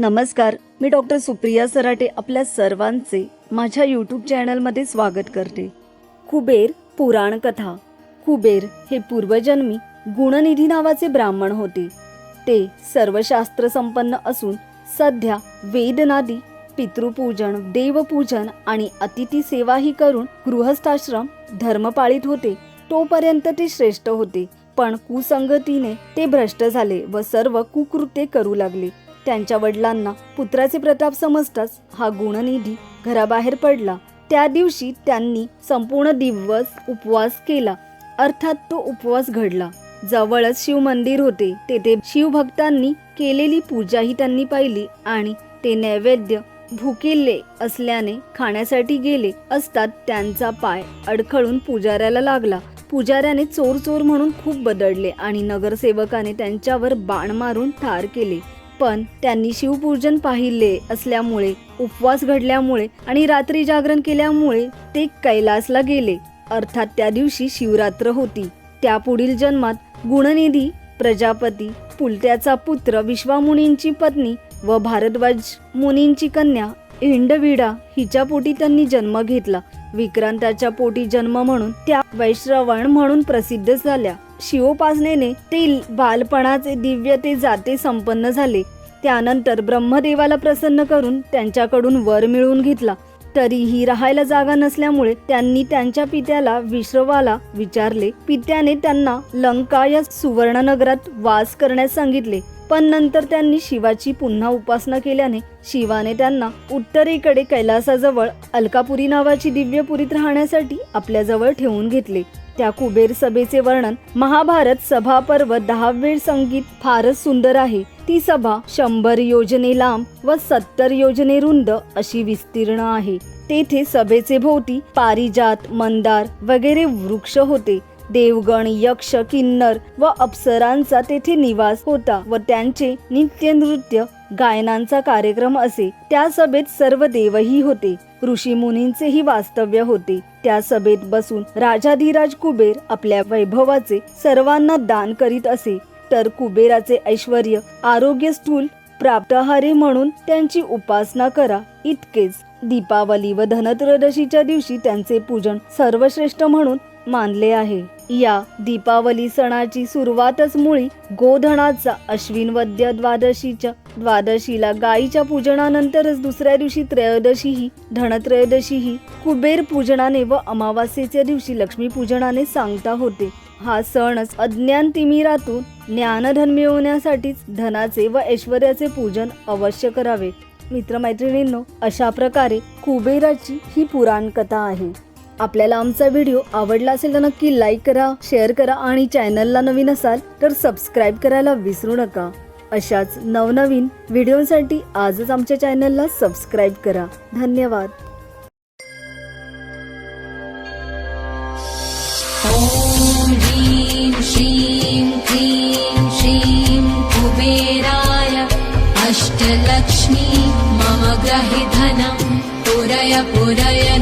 नमस्कार मी डॉक्टर सुप्रिया सराटे आपल्या सर्वांचे माझ्या यूट्यूब चॅनलमध्ये स्वागत करते. कुबेर पुराण कथा. कुबेर हे पूर्वजन्मी गुणनिधी नावाचे ब्राह्मण होते. ते सर्वशास्त्र संपन्न असून सध्या वेदनादी पितृपूजन देवपूजन आणि अतिथी सेवाही करून गृहस्थाश्रम धर्मपाळीत होते. तोपर्यंत ते श्रेष्ठ होते पण कुसंगतीने ते भ्रष्ट झाले व सर्व कुकृत्ये करू लागले. त्यांच्या वडिलांना पुत्राचे प्रताप समजताच हा गुणनिधी घराबाहेर पडला. त्या दिवशी त्यांनी संपूर्ण दिवस उपवास केला. अर्थात तो उपवास घडला. जवळच शिव मंदिर होते. तेथे शिवभक्तांनी केलेली पूजाही त्यांनी पाहिली आणि ते नैवेद्य भुकेले असल्याने खाण्यासाठी गेले असतात त्यांचा पाय अडखळून पुजाऱ्याला लागला. पुजाऱ्याने चोर चोर म्हणून खूप बदडले आणि नगरसेवकाने त्यांच्यावर बाण मारून ठार केले. पण त्यांनी शिवपूजन पाहिले असल्यामुळे उपवास घडल्यामुळे आणि रात्री जागरण केल्यामुळे ते कैलासला गेले. अर्थात त्या दिवशी शिवरात्र होती. त्या पुढील जन्मात गुणनिधी प्रजापती पुलत्याचा पुत्र विश्वामुनींची पत्नी व भारद्वाज मुनींची कन्या हिंडविडा हिच्या पोटी त्यांनी जन्म घेतला. विक्रांताच्या पोटी जन्म म्हणून त्या वैश्रवण म्हणून प्रसिद्ध झाल्या. शिवोपासनेने ते बालपणाचे दिव्य ते जाते संपन्न झाले. त्यानंतर ब्रह्मदेवाला प्रसन्न करून त्यांच्याकडून वर मिळवून घेतला. तरीही राहायला जागा नसल्यामुळे त्यांनी त्यांच्या पित्याला विश्रवाला विचारले. पित्याने त्यांना लंका या सुवर्णनगरात वास करण्यास सांगितले. पण नंतर त्यांनी शिवाची पुन्हा उपासना केल्याने शिवाने त्यांना उत्तरेकडे कैलासाजवळ अलकापुरी नावाची दिव्यपुरीत राहण्यासाठी आपल्याजवळ ठेवून घेतले. त्या कुबेर सभेचे वर्णन महाभारत सभा पर्व दहावे संगीत फारच सुंदर आहे. ती सभा शंभर योजने लांब व सत्तर योजने रुंद अशी विस्तीर्ण आहे. तेथे सभेचे भोवती पारिजात मंदार वगैरे वृक्ष होते. देवगण यक्ष किन्नर व अप्सरांचा तेथे निवास होता व त्यांचे नित्य नृत्य गायनांचा कार्यक्रम असे. त्या सभेत सर्व देवही होते. ऋषी मुनींचेही वास्तव्य होते. त्या सभेत बसून राजाधिराज कुबेर आपल्या वैभवाचे सर्वांना दान करीत असे. तर कुबेराचे ऐश्वर आरोग्य स्थूल प्राप्तहारे म्हणून त्यांची उपासना करा इतकेच. दीपावली व धनत्रयोदशीच्या दिवशी त्यांचे पूजन सर्वश्रेष्ठ म्हणून मानले आहे. या दीपावली सणाची सुरुवातच मुळी गोधनाचा अश्विन वद्य द्वादशीच्या द्वादशीला गायीच्या पूजनानंतरच दुसऱ्या दिवशी त्रयोदशी ही धनत्रयोदशी ही कुबेर पूजनाने व अमावास्येच्या दिवशी लक्ष्मी पूजनाने सांगता होते. हा सणच अज्ञान तिमिरातून ज्ञानधन मिळवण्यासाठीच धनाचे व ऐश्वर्याचे पूजन अवश्य करावे. मित्रमैत्रिणींनो अशा प्रकारे कुबेराची ही पुराण कथा आहे. आपल्याला आमचा व्हिडिओ आवडला असेल तर नक्की लाईक करा शेअर करा आणि चॅनलला नवीन असाल तर सबस्क्राईब करायला विसरू नका. अशाच नवनवीन व्हिडिओसाठी आजच आमच्या चॅनलला सबस्क्राईब करा. धन्यवाद. श्रीं क्रीं श्रीं कुबेराय अष्टलक्ष्मी मम ग्रहि धनं पुरय पुरय